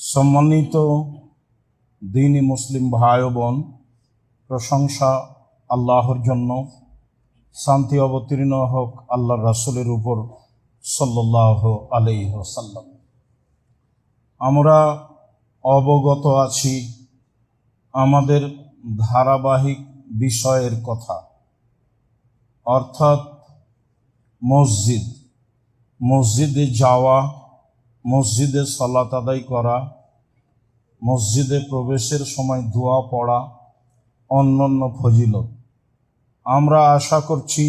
সম্মানিত দিনী মুসলিম ভাই বোন, প্রশংসা আল্লাহর জন্য, শান্তি অবতীর্ণ হোক আল্লাহর রাসুলের উপর সাল্লাহ আলাইহ সাল্লাম আমরা অবগত আছি আমাদের ধারাবাহিক বিষয়ের কথা, অর্থাৎ মসজিদ। মসজিদে যাওয়া মসজিদে সলাত আদায় করা, মসজিদে প্রবেশের সময় দোয়া পড়া, অন্যান্য ফজিলত। আমরা আশা করছি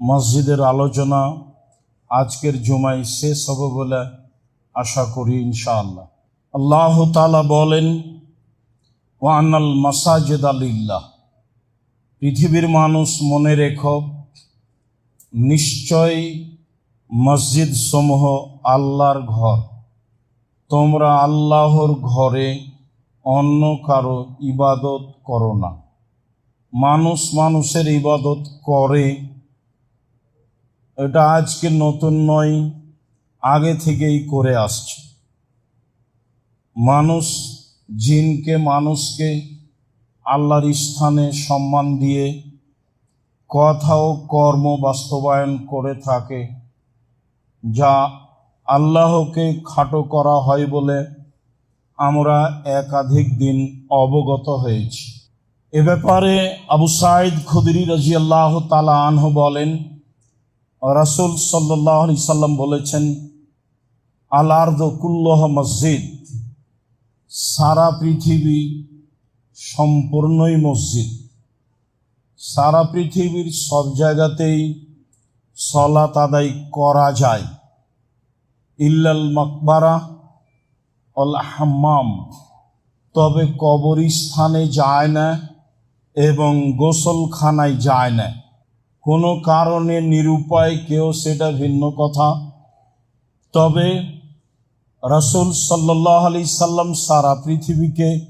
মসজিদের আলোচনা আজকের জুমায় শেষ হবে বলে আশা করি ইনশাআল্লাহ। আল্লাহ তালা বলেন, ওয়ানাল মাসাজেদ আলিল্লাহ পৃথিবীর মানুষ মনে রেখো নিশ্চয় মসজিদ সমূহ আল্লাহর ঘর। তোমরা আল্লাহর ঘরে অন্য কারও ইবাদত করো না। মানুষ মানুষের ইবাদত করে। এটা আজকে নতুন নয়, আগে থেকেই করে আসছে। মানুষ জিনকে, মানুষকে আল্লাহর স্থানে সম্মান দিয়ে কথা ও কর্ম বাস্তবায়ন করে থাকে। যা আল্লাহকে খাটো করা হয় বলে আমরা একাধিক দিন অবগত হয়েছি। এ ব্যাপারে আবু সাইদ খুদরি রাজি আল্লাহ তালা আনহ বলেন, রাসুল সাল্লাহ আলি সাল্লাম বলেছেন আলার্দ কুল্লহ মসজিদ। সারা পৃথিবী সম্পূর্ণই মসজিদ। সারা পৃথিবীর সব জায়গাতেই সলাত আদায় করা যায়। ইল্লাল মকবারা অল হাম্মাম। তবে কবরস্থানে যায় না এবং গোসলখানায় যায় না। কোনো কারণে নিরুপায় কেউ সেটা ভিন্ন কথা। তবে রসুল সাল্লাহ আলি সাল্লাম সারা পৃথিবীকে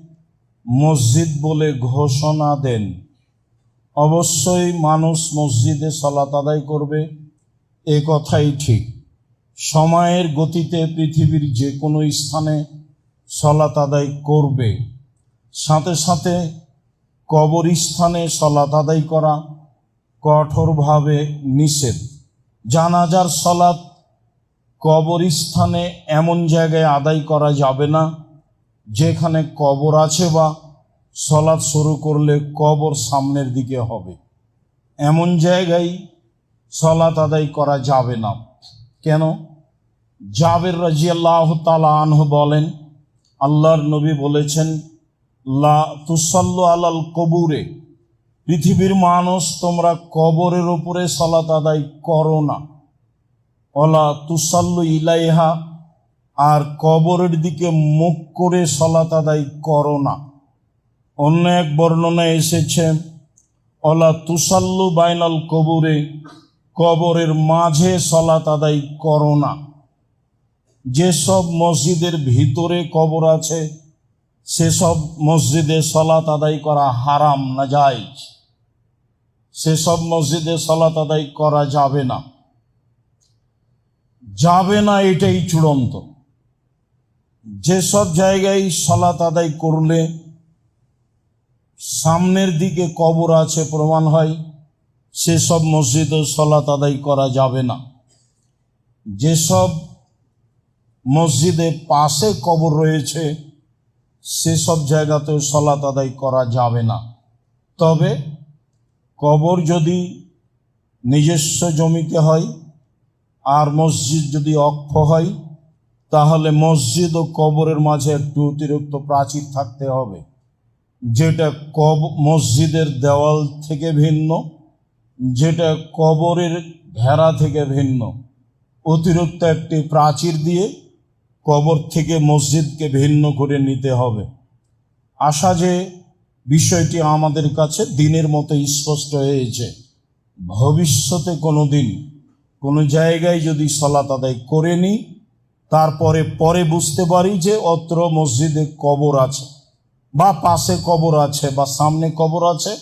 মসজিদ বলে ঘোষণা দেন। অবশ্যই মানুষ মসজিদে সলাত আদায় করবে, এ কথাই ঠিক। সময়ের গতিতে পৃথিবীর যে কোনো স্থানে সলাত আদায় করবে। সাথে সাথে কবরস্থানে সলাত আদায় করা কঠোরভাবে নিষেধ। জানাজার সলাৎ কবরস্থানে এমন জায়গায় আদায় করা যাবে না যেখানে কবর আছে বা সলাৎ শুরু করলে কবর সামনের দিকে হবে। এমন জায়গায় সলাৎ আদায় করা যাবে না। কেন? জাবের রাজি আল্লাহ তালা আনহ বলেন, আল্লাহর নবী বলেছেন, লা তুসল্ল আলাল কবুরে, পৃথিবীর মানুষ তোমরা কবরের ওপরে সলাত আদায় করো না। অলা তুসাল্লু ইলাইহা, আর কবরের দিকে মুখ করে সলাত আদায় করো না। অন্য এক বর্ণনা এসেছে। অলা তুসাল্লু বাইনাল কবুরে, কবরের মাঝে সলাত আদায় করো না। যেসব মসজিদের ভিতরে কবর আছে, সেসব মসজিদে সলাত আদায় করা হারাম না যায় সেসব মসজিদে সলাত আদায় করা যাবে না। যাবে না এটাই চূড়ান্ত। যেসব জায়গায় সলাত আদায় করলে সামনের দিকে কবর আছে প্রমাণ হয়, সেসব মসজিদে সলাত আদায় করা যাবে না। যেসব মসজিদে পাশে কবর রয়েছে, সেসব জায়গাতেও সলাত আদায় করা যাবে না। তবে কবর যদি নিজস্ব জমিতে হয় আর মসজিদ যদি অক্ষ হয়, তাহলে মসজিদ ও কবরের মাঝে একটু অতিরিক্ত প্রাচীর থাকতে হবে। যেটা কব, মসজিদের দেওয়াল থেকে ভিন্ন, যেটা কবরের ঘেরা থেকে ভিন্ন। অতিরিক্ত একটি প্রাচীর দিয়ে কবর থেকে মসজিদকে ভিন্ন করে নিতে হবে। আশা যে বিষয়টি আমাদের কাছে দিনের মতো স্পষ্ট হয়েছে। ভবিষ্যতে কোনো দিন কোনো জায়গায় যদি সলাত আদায় করে নিই, তারপরে, পরে বুঝতে পারি যে অত্র মসজিদে কবর আছে। বা পাশে কবর আছে বা সামনে কবর আছে,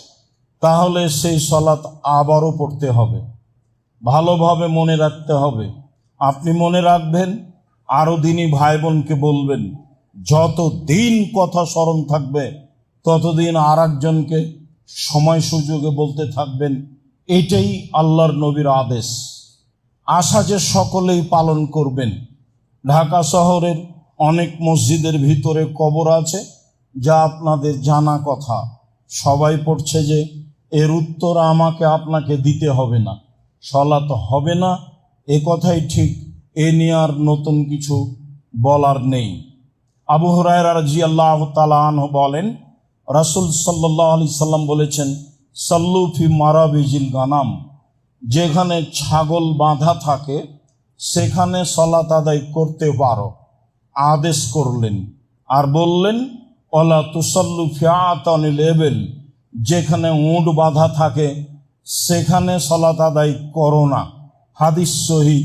তাহলে সেই সলাত আবারও পড়তে হবে। ভালোভাবে মনে রাখতে হবে। আপনি মনে রাখবেন আরও দিনই ভাই বোনকে বলবেন, যত দিন কথা স্মরণ থাকবে, ততদিন আর একজনকে সময় সুযোগে বলতে থাকবেন, এটাই আল্লাহর নবীর আদেশ। আশা যে সকলেই পালন করবেন। ঢাকা শহরের অনেক মসজিদের ভিতরে কবর আছে যা আপনাদের জানা কথা। সবাই পড়ছে যে, এর উত্তর আমাকে আপনাকে দিতে হবে না। সলাত হবে না, এ কথাই ঠিক, এ নিয়ে আর নতুন কিছু বলার নেই। আবু হরাই রাজি আল্লাহ তালাহ বলেন, রাসুল সাল্লাহ আলি সাল্লাম বলেছেন সাল্লুফি মারাবিজিল গানাম, যেখানে ছাগল বাঁধা থাকে, সেখানে সলাত আদায় করতে পারো। আদেশ করলেন। আর বললেন অলা তুসল্লু ফিয়াতনিল এবেল যেখানে উঁট বাঁধা থাকে, সেখানে সলাত আদায় করো না। হাদিস সহি,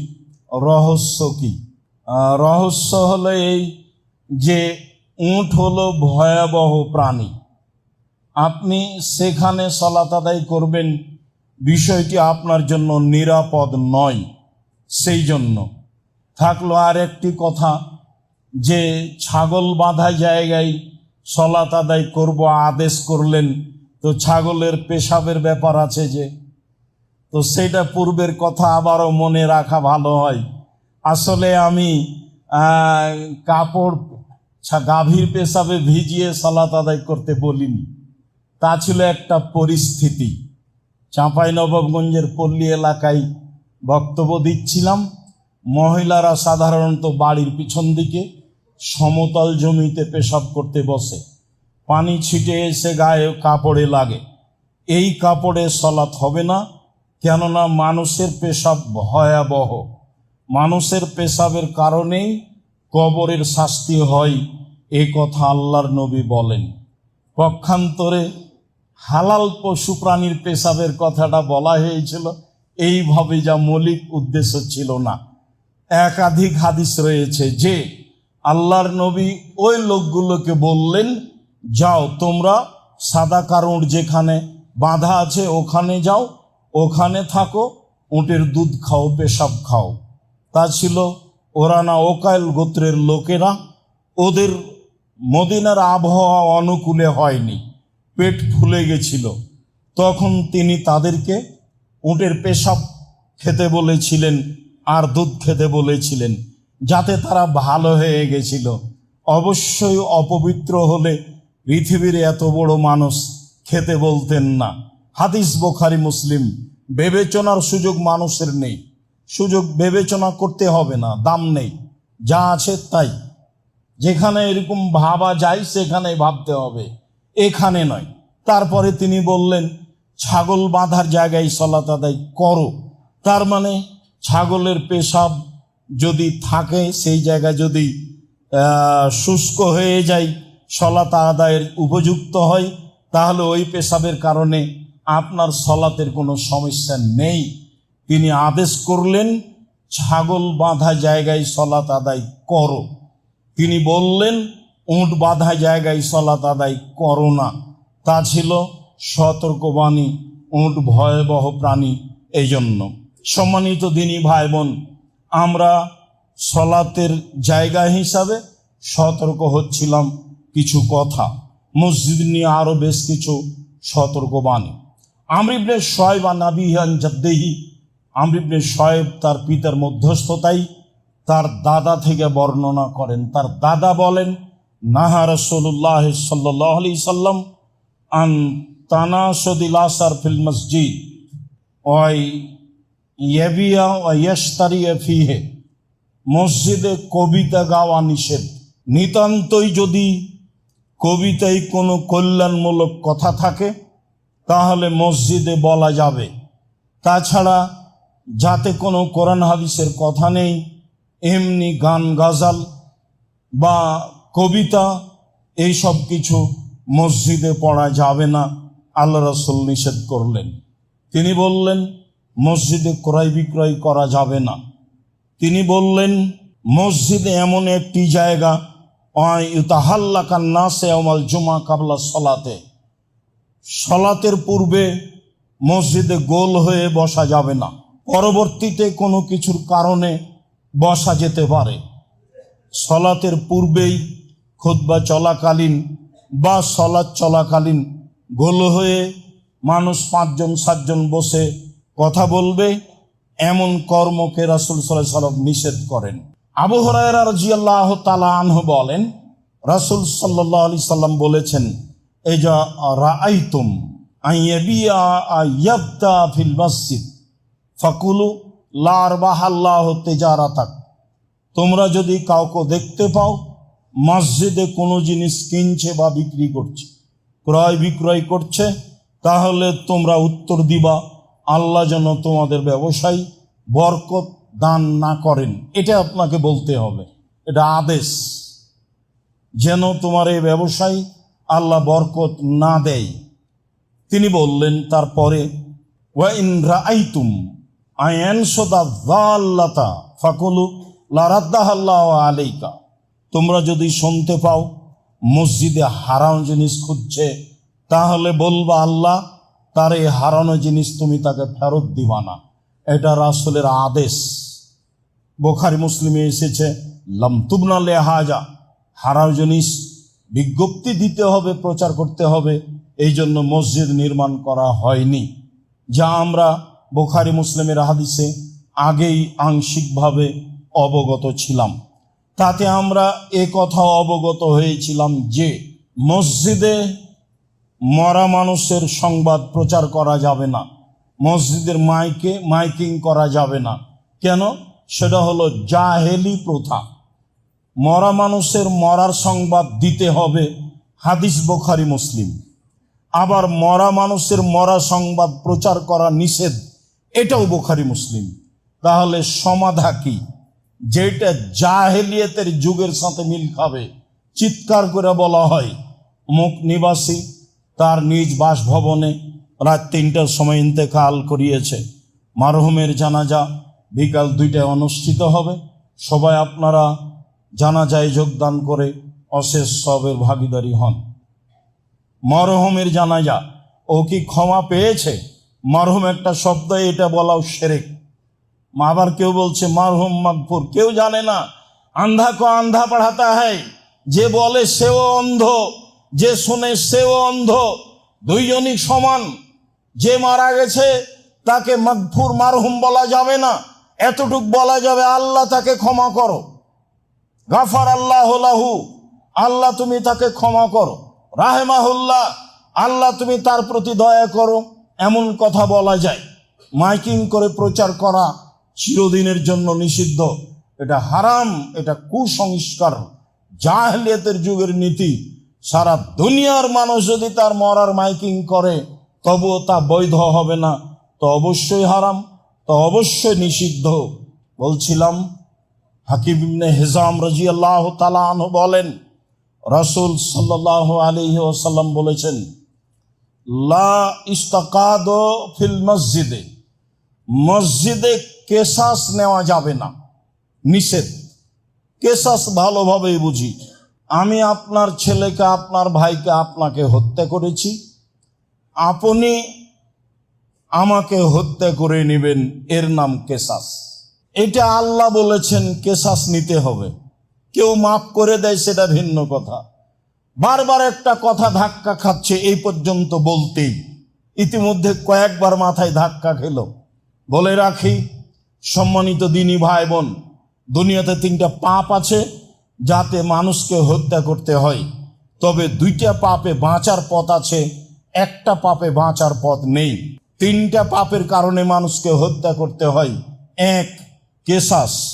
রহস্য কি? রহস্য হলো এই যে উঁট হলো ভয়াবহ প্রাণী। আপনি সেখানে সলাত আদায় করবেন, বিষয়টি আপনার জন্য নিরাপদ নয়। সেই জন্য থাকল আর একটি কথা, যে ছাগল বাঁধা জায়গায় সলাত আদায় করব, আদেশ করলেন। তো ছাগলের পেশাবের ব্যাপার আছে যে, তো সেটা পূর্বের কথা আবারও মনে রাখা ভালো হয়। আসলে আমি কাপড় গাভীর পেশাবে ভিজিয়ে সালাত আদায় করতে বলিনি। তা ছিল একটা পরিস্থিতি। চাঁপাই নবাবগঞ্জের পল্লী এলাকায় বক্তব্য দিচ্ছিলাম। মহিলারা সাধারণত বাড়ির পিছন দিকে সমতল জমিতে পেশাব করতে বসে। পানি ছিটে এসে গায়ে কাপড়ে লাগে। এই কাপড়ে সলাৎ হবে না, কেননা মানুষের পেশাব ভয়াবহ। মানুষের পেশাবের কারণেই কবরের শাস্তি হয়, এ কথা আল্লাহর নবী বলেন। পক্ষান্তরে হালাল পশু প্রাণীর পেশাবের কথাটা বলা হয়েছিল, এইভাবে যা মৌলিক উদ্দেশ্য ছিল না। একাধিক হাদিস রয়েছে যে আল্লাহর নবী ওই লোকগুলোকে বললেন, যাও তোমরা সাদা কারুর যেখানে বাঁধা আছে ওখানে যাও, ওখানে থাকো, উটের দুধ খাও, পেশাব খাও। তা ছিল ওরানা ওকাইল গোত্রের লোকেরা, ওদের মদিনার আবহাওয়া অনুকূলে হয়নি, পেট ফুলে গেছিল। তখন তিনি তাদেরকে উটের পেশাব খেতে বলেছিলেন আর দুধ খেতে বলেছিলেন। যাতে তারা ভালো হয়ে গেছিল। অবশ্যই অপবিত্র হলে পৃথিবীর এত বড় মানুষ খেতে বলতেন না। হাদিস বোখারি, মুসলিম, বিবেচনার সুযোগ মানুষের নেই। সুযোগ বিবেচনা করতে হবে না, দাম নেই। যা আছে তাই। যেখানে এরকম ভাবা যায়, সেখানে ভাবতে হবে। এখানে নয়। তারপরে তিনি বললেন, ছাগল বাঁধার জায়গায় সলাত আদায় করো। তার মানে ছাগলের পেশাব যদি থাকে, সেই জায়গা যদি শুষ্ক হয়ে যায়, সলাত আদায়ের উপযুক্ত হয়, তাহলে ওই পেশাবের কারণে আপনার সলাতের কোনো সমস্যা নেই। তিনি আদেশ করলেন, ছাগল বাঁধা জায়গায় সলাত আদায় করো। তিনি বললেন, উঁট বাঁধা জায়গায় সলাত আদায় করো না। তা ছিল সতর্কবাণী, উঁট ভয়াবহ প্রাণী এই জন্য সম্মানিত দিনী ভাই বোন আমরা সলাতের জায়গা হিসাবে সতর্ক হচ্ছিলাম কিছু কথা। মসজিদ নিয়ে আরও বেশ কিছু সতর্কবাণী। আমরিবনে শয়েব আর নাবিহান জদ্দেহি। আমরিবনে শয়েব তার পিতার মধ্যস্থতাই তার দাদা থেকে বর্ণনা করেন। তার দাদা বলেন, নাহা রসুল্লাহ সাল্লাহ আলি সাল্লাম আন তানাসদিল আসার ফিল মসজিদ। ওই ইয়াবিয়া ও ইয়াস্তারিয়া ফিহে। মসজিদে কবিতা গাওয়া নিষেধ। নিতান্তই যদি কবিতায় কোনো কল্যাণমূলক কথা থাকে, তাহলে মসজিদে বলা যাবে। তাছাড়া যাতে কোনো কোরআন হাদিসের কথা নেই, এমনি গান গাজাল বা কবিতা এই সব কিছু মসজিদে পড়া যাবে না। আল্লাহ রসুল নিষেধ করলেন। তিনি বললেন মসজিদে ক্রয় বিক্রয় করা যাবে না। তিনি বললেন, মসজিদে এমন একটি জায়গা ইতাহাল্লাকান নাসে আমাল জুমা কাবলা সলাতে। সলাতের পূর্বে মসজিদে গোল হয়ে বসা যাবে না। পরবর্তীতে কোনো কিছুর কারণে বসা যেতে পারে। সলাতের পূর্বেই খুদ্া চলাকালীন বা সলাদ চলাকালীন গোল হয়ে মানুষ পাঁচজন, সাতজন বসে কথা বলবে, এমন কর্মকে রাসুল সাল্লাহ সাল্লাম নিষেধ করেন। আবু হরায়রা রাজিয়াল্লাহ তালা আনহু বলেন, রাসুল সাল্লাহ আলি সাল্লাম বলেছেন এই যা রাআইতুম আইয়াবিয়া ফিল মসজিদ, ফাকুলু লার বাহাল্লাহ তেজারাতাক। তোমরা যদি কাউকে দেখতে পাও, মসজিদে কোনো জিনিস কিনছে বা বিক্রি করছে, ক্রয় বিক্রয় করছে, তাহলে তোমরা উত্তর দিবা আল্লাহ যেন তোমাদের ব্যবসায়ী বরকত দান না করেন, এটা আপনাকে বলতে হবে। এটা আদেশ। যেন তোমার এই ব্যবসায়ী আল্লাহ বরকত না দেয়। তিনি বললেন, তারপরে যাল্লাতা ফাকুলু তোমরা যদি শুনতে পাও, মসজিদে হারানো জিনিস খুঁজছে, তাহলে বলবা, আল্লাহ তার এই হারানো জিনিস তুমি তাকে ফেরত দিবা না। এটা রাসুলের আদেশ। বোখারি, মুসলিমে এসেছে লমতুবনা লেহাজা হারাও জিনিস বিজ্ঞপ্তি দিতে হবে, প্রচার করতে হবে এই জন্য মসজিদ নির্মাণ করা হয়নি। যা আমরা বোখারি, মুসলিমের হাদিসে আগেই আংশিকভাবে অবগত ছিলাম। তাতে আমরা এ কথা অবগত হয়েছিলাম যে, মসজিদে মরা মানুষের সংবাদ প্রচার করা যাবে না। মসজিদের মাইকে মাইকিং করা যাবে না। কেন? সেটা হলো জাহেলি প্রথা। মরা মানুষের মরার সংবাদ দিতে হবে হাদিস বোখারি মুসলিম। আবার মরা মানুষের মরা সংবাদ প্রচার করা নিষেধ, এটাও বোখারি মুসলিম। তাহলে সমাধা কি? যেটা জাহেলিয়তের যুগের সাথে মিল খাবে, চিৎকার করে বলা হয় মুখ নিবাসী তার নিজ বাসভবনে রাত তিনটার সময় ইন্তেকাল করিয়েছে। মারহুমের জানাজা বিকাল দুইটায় অনুষ্ঠিত হবে। সবাই আপনারা জানাজায় যোগদান করে অশেষ সবের ভাগিদারি হন। মরহুমের জানাজা, ও কি ক্ষমা পেয়েছে? মরহুম একটা শব্দ, এটা বলাও সেরেক। আবার কেউ বলছে, মারহুম মাগফুর, কেউ জানে না। আন্ধা কো আন্ধা পড়াতা হয় যে বলে সেও অন্ধ। যে শোনে সেও অন্ধ, দুইজনই সমান। যে মারা গেছে, তাকে মাগফুর মারহুম বলা যাবে না। এতটুক বলা যাবে, আল্লাহ তাকে ক্ষমা করো। গাফার আল্লাহ লাহু, আল্লাহ তুমি তাকে ক্ষমা করো। রাহেমাহুল্লাহ, আল্লাহ তুমি তার প্রতি দয়া করো। এমন কথা বলা যায়। মাইকিং করে প্রচার করা চিরদিনের জন্য নিষিদ্ধ। এটা হারাম, এটা কুসংস্কার। জাহলিয়াতের যুগের নীতি। সারা দুনিয়ার মানুষ যদি তার মরার মাইকিং করে, তবুও তা বৈধ হবে না। তো অবশ্যই হারাম, তো অবশ্যই নিষিদ্ধ। বলছিলাম, হাকিম হেজাম রাজি আল্লাহ তালান বলেন, রাসুল সাল্লাহ আলী ওসাল্লাম বলেছেন, লা ইস্তাকাদ ফিল মসজিদে মসজিদে কেশাস নেওয়া যাবে না। নিষেধ। কেশাস ভালোভাবেই বুঝি। আমি আপনার ছেলেকে, আপনার ভাইকে আপনাকে হত্যা করেছি। আপনি আমাকে হত্যা করে নেবেন। এর নাম কেশাস। এটা আল্লাহ বলেছেন, কেশাস নিতে হবে। কেউ মাফ করে দেয়, সেটা ভিন্ন কথা। বারবার একটা কথা ধাক্কা খাচ্ছে, এই পর্যন্ত বলতেই। ইতিমধ্যে কয়েকবার মাথায় ধাক্কা খেল। বলে রাখি, সম্মানিত দিনী ভাই বোন, দুনিয়াতে তিনটা পাপ আছে। যাতে মানুষকে হত্যা করতে হয়। তবে দুইটা পাপে বাঁচার পথ আছে, একটা পাপে বাঁচার পথ নেই। তিনটা পাপের কারণে মানুষকে হত্যা করতে হয়। এক, কেশাস।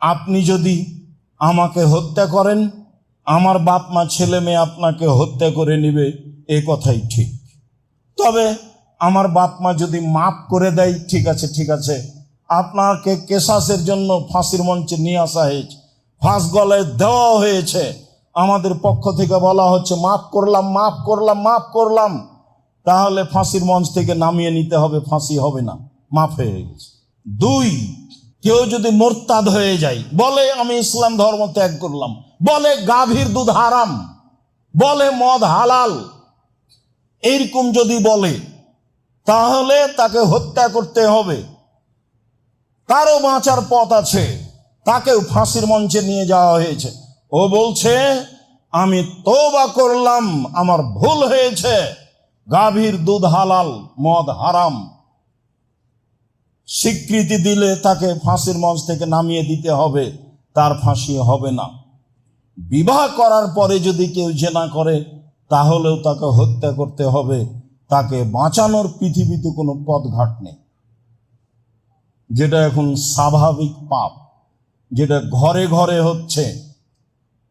আপনি যদি আমাকে হত্যা করেন, আমার বাপ মা, ছেলে মেয়ে আপনাকে হত্যা করে নিবে, এ কথাই ঠিক। তবে আমার বাপ মা যদি মাফ করে দেয়, ঠিক আছে ঠিক আছে। আপনাকে কেশাসের জন্য ফাঁসির মঞ্চে নিয়ে আসা হয়েছে। ফাঁস গলায় দেওয়া হয়েছে। আমাদের পক্ষ থেকে বলা হচ্ছে, মাফ করলাম মাফ করলাম মাফ করলাম। তাহলে ফাঁসির মঞ্চ থেকে নামিয়ে নিতে হবে, ফাঁসি হবে না। মাফ হয়ে গেছে। দুই, কেউ যদি মোরতাদ হয়ে যায়, বলে আমি ইসলাম ধর্ম ত্যাগ করলাম, বলে গাভীর দুধ হারাম, বলে মদ হালাল এইরকম যদি বলে, তাহলে তাকে হত্যা করতে হবে। তারও বাঁচার পথ আছে। তাকেও ফাঁসির মঞ্চে নিয়ে যাওয়া হয়েছে। ও বলছে, আমি তোবা করলাম, আমার ভুল হয়েছে। গাভীর দুধ হালাল, মদ হারাম। স্বীকৃতি দিলে তাকে ফাঁসির মঞ্চ থেকে নামিয়ে দিতে হবে, তার ফাঁসি হবে না। বিবাহ করার পরে যদি কেউ জেনা করে, তাহলেও তাকে হত্যা করতে হবে। তাকে বাঁচানোর পৃথিবীতে কোনো পথ পথঘাট নেই। যেটা এখন স্বাভাবিক পাপ। যেটা ঘরে ঘরে হচ্ছে,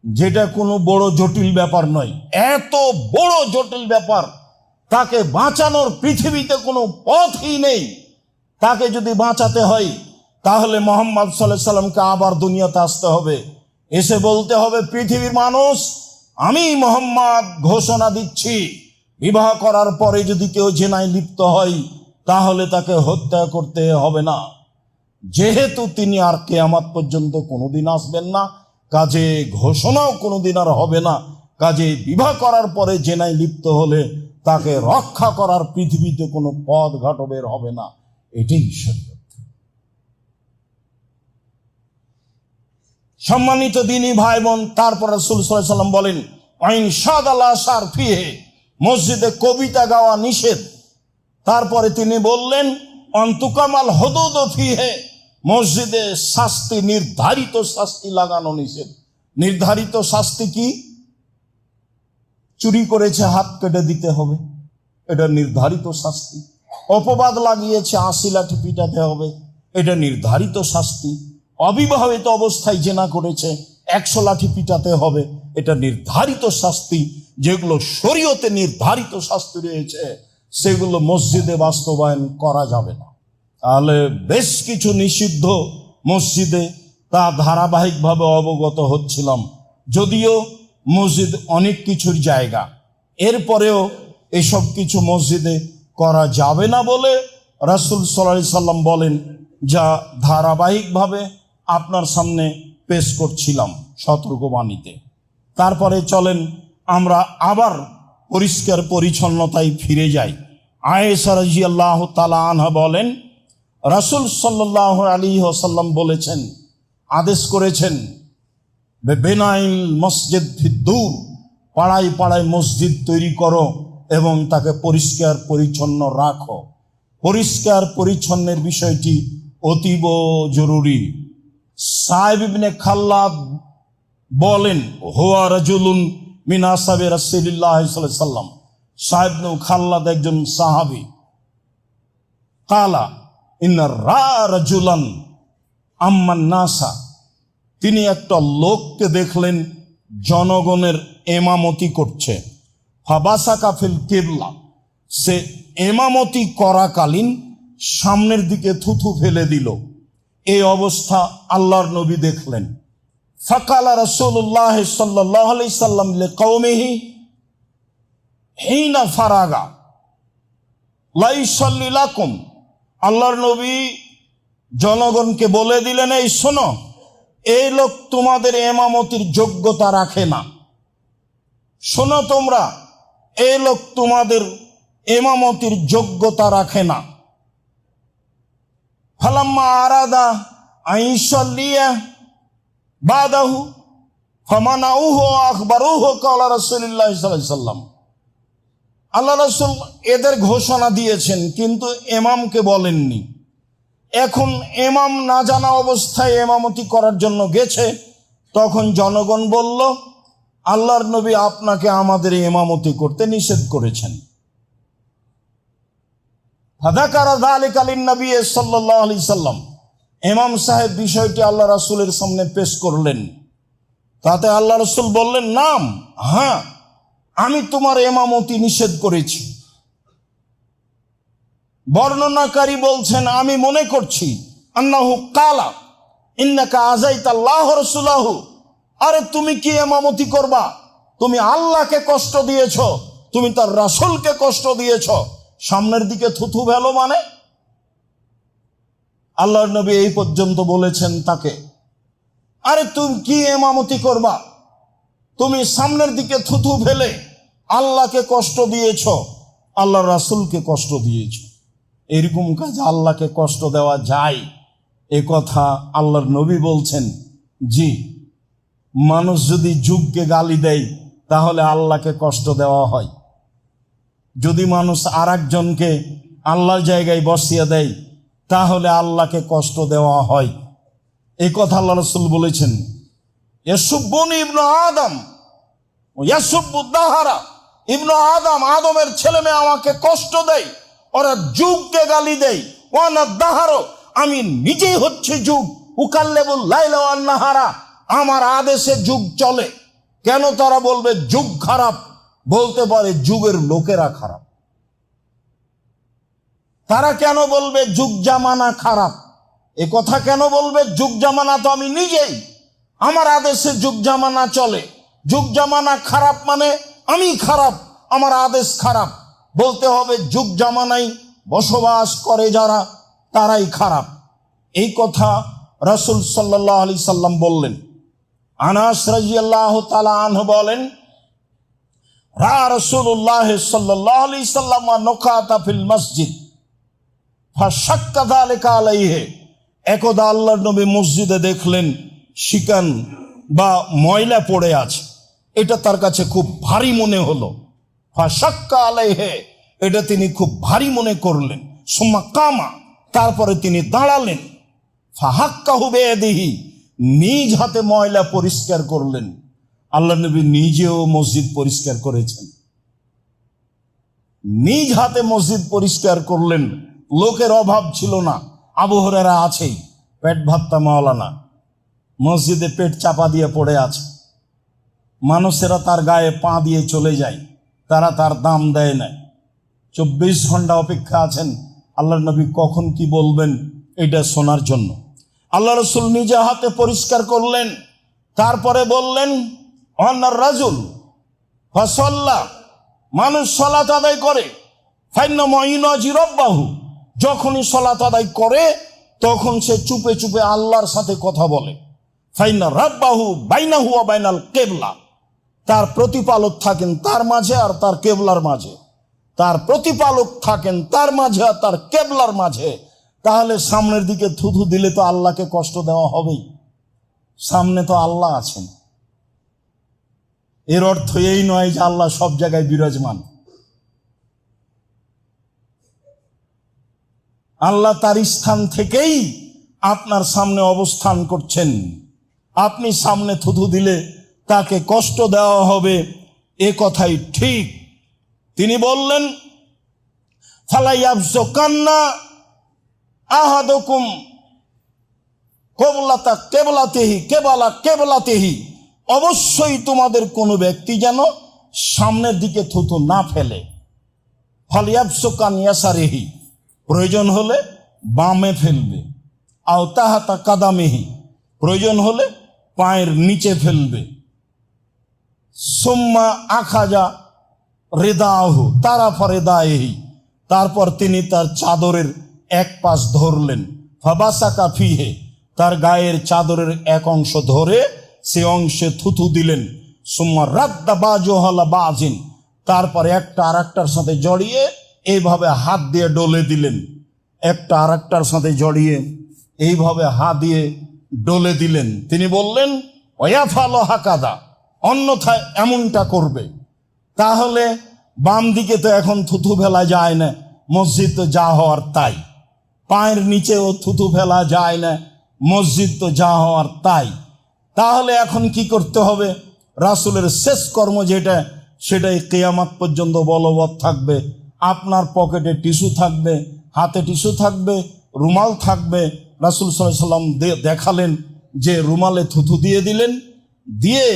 যেটা কোনো বড় জটিল ব্যাপার নয়, এত বড় জটিল ব্যাপার, তাকে বাঁচানোর পৃথিবীতে কোনো পথই নেই। তাকে যদি বাঁচাতে হয়, তাহলে মোহাম্মদ সাল্লাহ সাল্লামকে আবার দুনিয়াতে আসতে হবে। এসে বলতে হবে, পৃথিবীর মানুষ, আমি মোহাম্মদ ঘোষণা দিচ্ছি, বিবাহ করার পরে যদি কেউ জেনায় লিপ্ত হয়, তাহলে তাকে হত্যা করতে হবে না। যেহেতু তিনি আর কেয়ামাত পর্যন্ত কোনোদিন আসবেন না, কাজে ঘোষণাও কোনোদিন আর হবে না। কাজে বিবাহ করার পরে জেনায় লিপ্ত হলে তাকে রক্ষা করার পৃথিবীতে কোনো পথ ঘাট বের হবে না। এটাই শরীয়ত সম্মানিত দিনী ভাই বোন, তারপর রসুল সাল্লাম বলেন, আইন সাদ আল্লাহ সার ফিহে মসজিদে কবিতা গাওয়া নিষেধ। তারপরে তিনি বললেন অন্তুকামাল হদুদ ফিহে। মসজিদে শাস্তি, নির্ধারিত শাস্তি লাগানো নিষেধ। নির্ধারিত শাস্তি কি? চুরি করেছে, হাত কেটে দিতে হবে। এটা নির্ধারিত শাস্তি। অপবাদ লাগিয়েছে, আশি লাঠি পিটাতে হবে। এটা নির্ধারিত শাস্তি। অবিবাহিত অবস্থায় জেনা করেছে, একশো লাঠি পিটাতে হবে। এটা নির্ধারিত শাস্তি। যেগুলো শরীয়তে নির্ধারিত শাস্তি রয়েছে সেগুলো মসজিদে বাস্তবায়ন করা যাবে না। তাহলে বেশ কিছু নিষিদ্ধ মসজিদে তা ধারাবাহিকভাবে অবগত হচ্ছিলাম। যদিও মসজিদ অনেক কিছুর জায়গা। এরপরেও এসব কিছু মসজিদে করা যাবে না বলে রাসুল সাল্লাহ সাল্লাম বলেন, যা ধারাবাহিকভাবে আপনার সামনে পেশ করছিলাম সতর্কবাণীতে। তারপরে চলেন আমরা আবার পরিষ্কার পরিচ্ছন্নতায় ফিরে যাই আয়েসা রাজি আল্লাহ তালা আনহা বলেন, রাসুল সাল্লাহ আলী ওসাল্লাম বলেছেন, আদেশ করেছেন বেনাইল মসজিদ দূর, পাড়ায় পাড়ায় মসজিদ তৈরি করো এবং তাকে পরিষ্কার পরিচ্ছন্ন রাখো। পরিষ্কার পরিচ্ছন্নের বিষয়টি অতীব জরুরি। সাহেব খাল্লাদ বলেন, হোয়া রাজুলুন মিনা সাহেব রাসিল্লাহ সাহেব নু খাল্লাদ একজন সাহাবি। কালা, ইন্না রা রাজুলান আম্মান নাসা। তিনি একটা লোককে দেখলেন, জনগণের এমামতি করছে। ফাবাসা কাফিল কেবলা। সে এমামতি করাকালীন সামনের দিকে থুথু ফেলে দিল। এই অবস্থা আল্লাহর নবী দেখলেন। ফাকালা রসুল্লাহ সাল্লাহ আলি সাল্লাম লে কৌমেহি হেইনা ফারাগা লাইসাল্লিলাকুম আল্লাহর নবী জনগণকে বলে দিলেন, এই শোনো, এই লোক তোমাদের এমামতির যোগ্যতা রাখে না। শোনো তোমরা, এই লোক তোমাদের এমামতির যোগ্যতা রাখে না। ফালাম্মা আরাদা আইসল্লিয়া বাদাহু, ফমানাউহু আখবারুহু কালা আলাইহি সাল্লাম। আল্লাহ রাসূল এদের ঘোষণা দিয়েছেন, কিন্তু এমামকে বলেননি। এখন এমাম না জানা অবস্থায় এমামতি করার জন্য গেছে, তখন জনগণ বলল, আল্লাহর নবী আপনাকে আমাদের এমামতি করতে নিষেধ করেছেন। ফাদাকারা দালিক আলীন নবী সাল্লাহ আলি সাল্লাম। এমাম সাহেব বিষয়টি আল্লাহ রাসুলের সামনে পেশ করলেন। তাতে আল্লাহ রসুল বললেন, নাম হ্যাঁ আমি তোমার এমামতি নিষেধ করেছি। বর্ণনাকারী বলছেন, আমি মনে করছি, আন্নাহু কালা, ইন্নাকা আজাইত আল্লাহ রসুলাহু। আরে, তুমি কি এমামতি করবা? তুমি আল্লাহকে কষ্ট দিয়েছ, তুমি তার রাসুলকে কষ্ট দিয়েছ। সামনের দিকে থুথু ভেলো মানে আল্লাহর নবী এই পর্যন্ত বলেছেন তাকে, আরে তুমি কি এমামতি করবা? তুমি সামনের দিকে থুথু ফেলে আল্লাহকে কষ্ট দিয়েছ আল্লাহ রাসুলকে কষ্ট দিয়েছ। এরকম কাজ আল্লাহকে কষ্ট দেওয়া যায়? এ কথা আল্লাহর নবী বলছেন, জি, মানুষ যদি যুগকে গালি দেয়, তাহলে আল্লাহকে কষ্ট দেওয়া হয়। যদি মানুষ আর একজনকে আল্লাহর জায়গায় বসিয়ে দেয় তাহলে আল্লাহকে কষ্ট দেওয়া হয়। এই কথা আল্লাহ রসুল বলেছেন ইবনু আদম আদম আদমের ছেলে মেয়ে আমাকে কষ্ট দেয়, ওরা যুগকে গালি দেয় দাহারো, আমি নিজেই হচ্ছে যুগ উকাল্লেবুল লাইলা নাহারা, আমার আদেশে যুগ চলে। কেন তারা বলবে, যুগ খারাপ। বলতে পারে, যুগের লোকেরা খারাপ। তারা কেন বলবে যুগ জামানা খারাপ? এ কথা কেন বলবে? যুগ জামানা তো আমি নিজেই। আমার আদেশে যুগ জামানা চলে। যুগ জামানা খারাপ মানে আমি খারাপ, আমার আদেশ খারাপ। বলতে হবে যুগ জামানাই বসবাস করে যারা, তারাই খারাপ। এই কথা রসুল সাল্লাহ আলি সাল্লাম বললেন। আনাস রাজিয়াল্লাহ তালা আনহু বলেন, রা রসুল্লাহ সাল্লাহ আলি সাল্লাম নখাতা ফিল মসজিদ। ফাশাক্কাদা আলেকা আলাইহে। একদা আল্লাহর নবী মসজিদে দেখলেন শিকান বা ময়লা পড়ে আছে। এটা তার কাছে খুব ভারী মনে হলো। ফাশাক্কা আলাইহে, এটা তিনি খুব ভারী মনে করলেন। সোম্মা কামা, তারপরে তিনি দাঁড়ালেন। ফাহাক্কা হুবে দেহি নিজ হাতে ময়লা পরিষ্কার করলেন। আল্লাহ নবী নিজেও মসজিদ পরিষ্কার করেছেন। নিজ হাতে মসজিদ পরিষ্কার করলেন। লোকের অভাব ছিল না। আবহরেরা আছেই। পেট ভাত্তা মাওলানা। মসজিদে পেট চাপা দিয়ে পড়ে আছে। মানুষেরা তার গায়ে পা দিয়ে চলে যায়। তারা তার দাম দেয় না। চব্বিশ ঘণ্টা অপেক্ষা আছেন। আল্লাহ নবী কখন কি বলবেন এটা শোনার জন্য। আল্লাহ রসুল নিজে হাতে পরিষ্কার করলেন। তারপরে বললেন অন্নার রাজুল, ফসল্লা, মানুষ সলাত আদায় করে। ফাইন্য মহিনজিরব্বাহু যখনই সলাত আদায় করে, তখন সে চুপে চুপে আল্লাহর সাথে কথা বলে। বাইনাল কেবলা। তার প্রতিপালক থাকেন তার মাঝে আর তার কেবলার মাঝে। তার প্রতিপালক থাকেন তার মাঝে আর তার কেবলার মাঝে। তাহলে সামনের দিকে থুথু দিলে তো আল্লাহকে কষ্ট দেওয়া হবেই। সামনে তো আল্লাহ আছেন। এর অর্থ এই নয় যে আল্লাহ সব জায়গায় বিরাজমান। আল্লাহ তার স্থান থেকেই আপনার সামনে অবস্থান করছেন। আপনি সামনে থুথু দিলে তাকে কষ্ট দেওয়া হবে, এ কথাই ঠিক। তিনি বললেন ফালাইয়াবস কান্না আহাদকুম কবলাতা কেবলাতেহি, কেবলা কেবলাতেহি। অবশ্যই তোমাদের কোনো ব্যক্তি যেন সামনের দিকে থুতু না ফেলে। ফালিয়াবস কানিয়াসারেহি প্রয়োজন হলে বামে ফেলবে। আও তাহাতা কাদামেহি। প্রয়োজন হলে পায়ের নিচে ফেলবে। সোম্মা আখাজা রেদাহু তারা ফরেদাহি তারপর তিনি তার চাদরের এক পাশ ধরলেন। ফাবাসাকা ফিহে, তার গায়ের চাদরের এক অংশ ধরে সে অংশে থুথু দিলেন। সুম্মা রাদ্দা বাজো হলা বাজিন, তারপরে একটা আর সাথে জড়িয়ে এইভাবে হাত দিয়ে ডলে দিলেন। একটা আর একটার সাথে জড়িয়ে এইভাবে হাত দিয়ে ডলে দিলেন। তিনি বললেন, ওয়াফালো হাকাদা, অন্যথায় এমনটা করবে। তাহলে বাম দিকে তো এখন থুথু ফেলা যায় না, মসজিদ তো যা হওয়ার তাই। পায়ের নিচেও থুথু ফেলা যায় না, মসজিদ তো যা হওয়ার তাই। তাহলে এখন কি করতে হবে? রাসুলের শেষ কর্ম যেটা, সেটাই কেয়ামাত পর্যন্ত বলবৎ থাকবে। আপনার পকেটে টিস্যু থাকবে, হাতে টিস্যু থাকবে, রুমাল থাকবে। রাসুল সাল্লাম দেখালেন যে রুমালে থুথু দিয়ে দিলেন, দিয়ে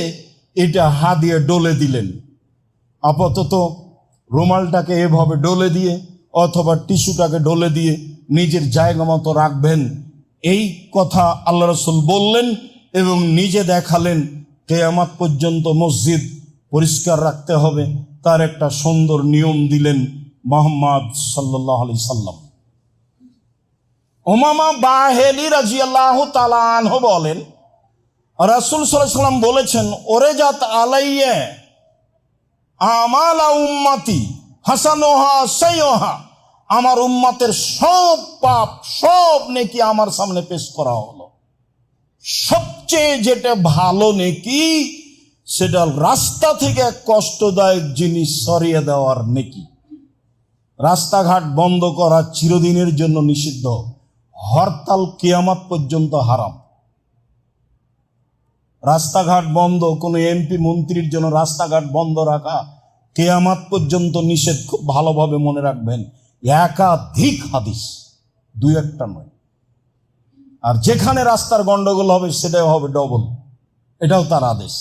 এটা হা দিয়ে ডলে দিলেন। আপাতত রুমালটাকে এভাবে ডলে দিয়ে অথবা টিস্যুটাকে ডলে দিয়ে নিজের জায়গা মতো রাখবেন। এই কথা আল্লাহ রসুল বললেন এবং নিজে দেখালেন, কেয়ামাত পর্যন্ত মসজিদ পরিষ্কার রাখতে হবে। তার একটা সুন্দর নিয়ম দিলেন। মোহাম্মদ সাল্লাহ সাল্লাম। ওমামা বাহেলি রাজি আল্লাহ তালাহ বলেন, রাসুল সাল্লাম বলেছেন, ওরে জাত আলাইয়ে, আমালা উম্মাতি, হাসানোহা সেইহা আমার উম্মাতের সব পাপ, সব নেকি আমার সামনে পেশ করা হলো। সবচেয়ে যেটা ভালো নেকি, সেটা রাস্তা থেকে কষ্টদায়ক জিনিস সরিয়ে দেওয়ার নেকি। রাস্তাঘাট বন্ধ করা চিরদিনের জন্য নিষিদ্ধ। হরতাল কেয়ামাত পর্যন্ত হারাম। রাস্তাঘাট বন্ধ, কোনো এমপি মন্ত্রীর জন্য রাস্তাঘাট বন্ধ রাখা কেয়ামাত পর্যন্ত নিষেধ খুব ভালোভাবে মনে রাখবেন। একাধিক হাদিস, দুই একটা নয়। আর যেখানে রাস্তার গন্ডগোল হবে, সেটাও হবে ডবল এটাও তার আদেশ।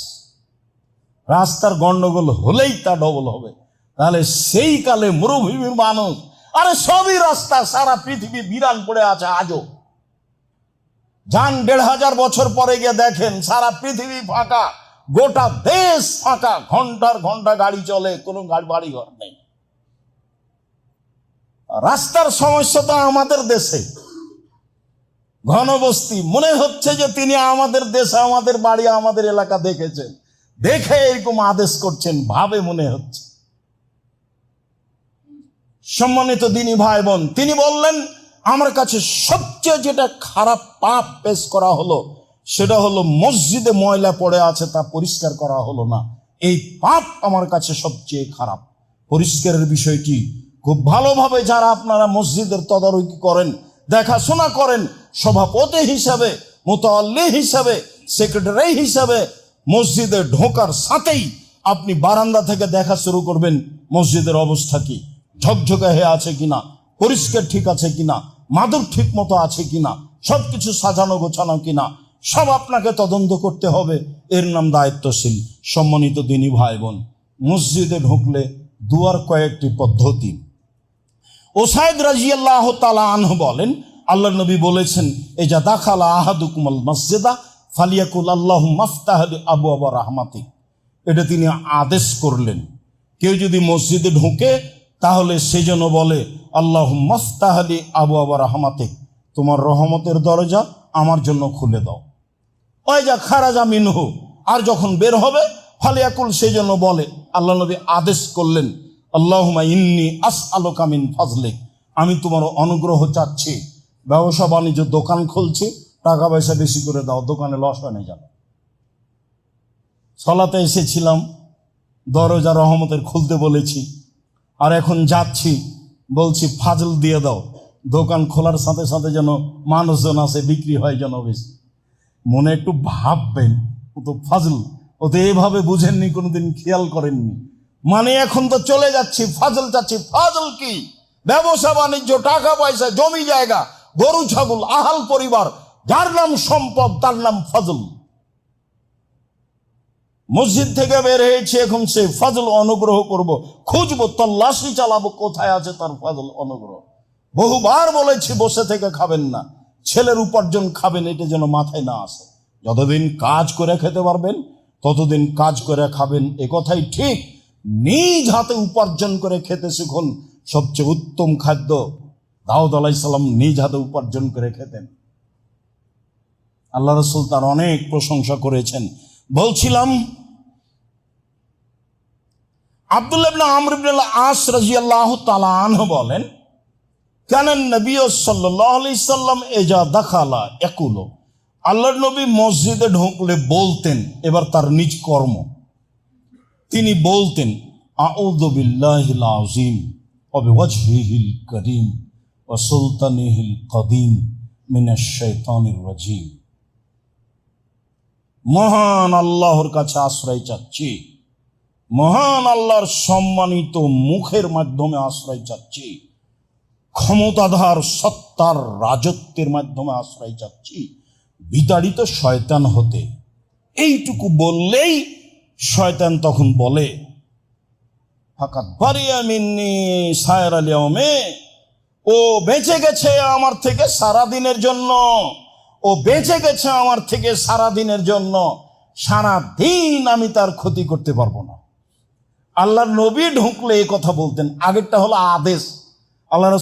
রাস্তার গন্ডগোল হলেই তা ডবল হবে। তাহলে সেই কালে মরুভূমির মানুষ আরে সবই রাস্তা, সারা পৃথিবী বিরান পড়ে আছে আজও। যান দেড় হাজার বছর পরে গিয়ে দেখেন, সারা পৃথিবী ফাঁকা, গোটা দেশ ফাঁকা, ঘণ্টার ঘণ্টা গাড়ি চলে, কোনো বাড়ি ঘর নেই। রাস্তার সমস্যা তো আমাদের দেশে। ঘনবস্তি, মনে হচ্ছে যে তিনি আমাদের দেশে, আমাদের বাড়ি, আমাদের এলাকা দেখেছেন। দেখে এরকম আদেশ করছেন, ভাবে মনে হচ্ছে। সম্মানিত দিনী ভাই বোন, তিনি বললেন, আমার কাছে সবচেয়ে যেটা খারাপ পাপ পেশ করা হলো, সেটা হলো মসজিদে ময়লা পড়ে আছে তা পরিষ্কার করা হলো না। এই পাপ আমার কাছে সবচেয়ে খারাপ। পরিষ্কারের বিষয়টি খুব ভালোভাবে যারা আপনারা মসজিদের তদারকি করেন, দেখাশোনা করেন, সভাপতি হিসাবে, মোতাল্লি হিসাবে, সেক্রেটারি হিসাবে মসজিদে ঢোকার সাথেই আপনি বারান্দা থেকে দেখা শুরু করবেন। মসজিদের অবস্থা কি? ঝকঝকে হয়ে আছে কিনা পরিষ্কার ঠিক আছে কিনা, মাদুর ঠিক মতো আছে কিনা, সবকিছু সাজানো গোছানো কিনা, সব আপনাকে তদন্ত করতে হবে। এর নাম দায়িত্বশীল, সম্মানিত দিনী ভাই বোন মসজিদে ঢুকলে দুয়ার কয়েকটি পদ্ধতি। ওসায়দ রাজিয়াল্লাহ তালা আনহ বলেন আল্লাহ নবী বলেছেন এ যা দাখালা আহাদুকুমাল মসজিদা, ফালিয়াকুল আল্লাহ মাফতাহলি আবু আবা রাহমাতি এটা তিনি আদেশ করলেন। কেউ যদি মসজিদে ঢুকে তাহলে সেজন্য বলে আল্লাহ মফতাহালি আবু আবা রহমাতে তোমার রহমতের দরজা আমার জন্য খুলে দাও। ওই যা খারাজা মিনহু, আর যখন বের হবে, ফালিয়াকুল, সে জন্য বলে, আল্লাহ নবী আদেশ করলেন আল্লাহুমা ইন্নি আস আলোকামিন ফাজলে আমি তোমার অনুগ্রহ চাচ্ছি, ব্যবসা বাণিজ্য দোকান খুলছি টাকা পয়সা বেশি করে দাও, দোকানে লস হয় না যাবে সলাতে এসেছিলাম, দরজা রহমতের খুলতে বলেছি আর এখন যাচ্ছি, বলছি, ফাজল দিয়ে দাও। দোকান খোলার সাথে সাথে যেন মানুষজন আসে, বিক্রি হয় যেন বেশি। মনে একটু ভাববেন, ও তো ফাজল, ও তো এভাবে বুঝেননি, কোনোদিন খেয়াল করেননি। মানে এখন তো চলে যাচ্ছি, ফাজল যাচ্ছি ফাজল কি? ব্যবসা, বাণিজ্য, টাকা, পয়সা, জমি, জায়গা, গরু, ছাগল, আহাল পরিবার, যার নাম সম্পদ, তার নাম ফজল। মসজিদ থেকে বের হয়েছে, এখন সে ফাজল অনুগ্রহ করব। খুঁজবো, তল্লাশি চালাবো, কোথায় আছে তার ফাজল অনুগ্রহ? বহুবার বলেছি, বসে থেকে খাবেন না। ছেলের উপার্জন খাবেন, এটা যেন মাথায় না আসে। যতদিন কাজ করে খেতে পারবেন, ততদিন কাজ করে খাবেন, এ কথাই ঠিক। নিজ হাতে উপার্জন করে খেতে শিখুন, সবচেয়ে উত্তম খাদ্য। দাউদ আলাইসাল্লাম নিজ হাতে উপার্জন করে খেতেন। আল্লাহ রসুল তার অনেক প্রশংসা করেছেন। বলছিলাম আব্দুল্লাহ আমর ইবনুল আস রাজিয়াল্লাহ তালান বলেন, কেন নবী সাল্লাহ আলি সাল্লাম এজা দেখালা একুলো আল্লাহর নবী মসজিদে ঢুকলে বলতেন, এবার তার নিজ কর্ম। তিনি বলতেন আউদবিল্লাহিল আজিম অবিওয়াজহিল করিম ও সুলতানিহিল কদিম মিনাশ শৈতানির রাজিম। মহান আল্লাহর কাছে আশ্রয় চাচ্ছি। মহান আল্লাহর সম্মানিত মুখের মাধ্যমে আশ্রয় চাচ্ছি। ক্ষমতাধার সত্তার রাজত্বের মাধ্যমে আশ্রয় চাচ্ছি। বিতাড়িত শয়তান হতে। এইটুকু বললেই শয়তান তখন বলে ফাঁকা বারিয়া মিন্নি সায়ের আলিয়ামে ও বেঁচে গেছে আমার থেকে সারা দিনের জন্য। ও বেঁচে গেছে আমার থেকে সারা দিনের জন্য। সারা দিন আমি তার ক্ষতি করতে পারব না। আল্লাহর নবী ঢুকলে এই কথা বলতেন। আগেরটা হলো আদেশ। আল্লাহ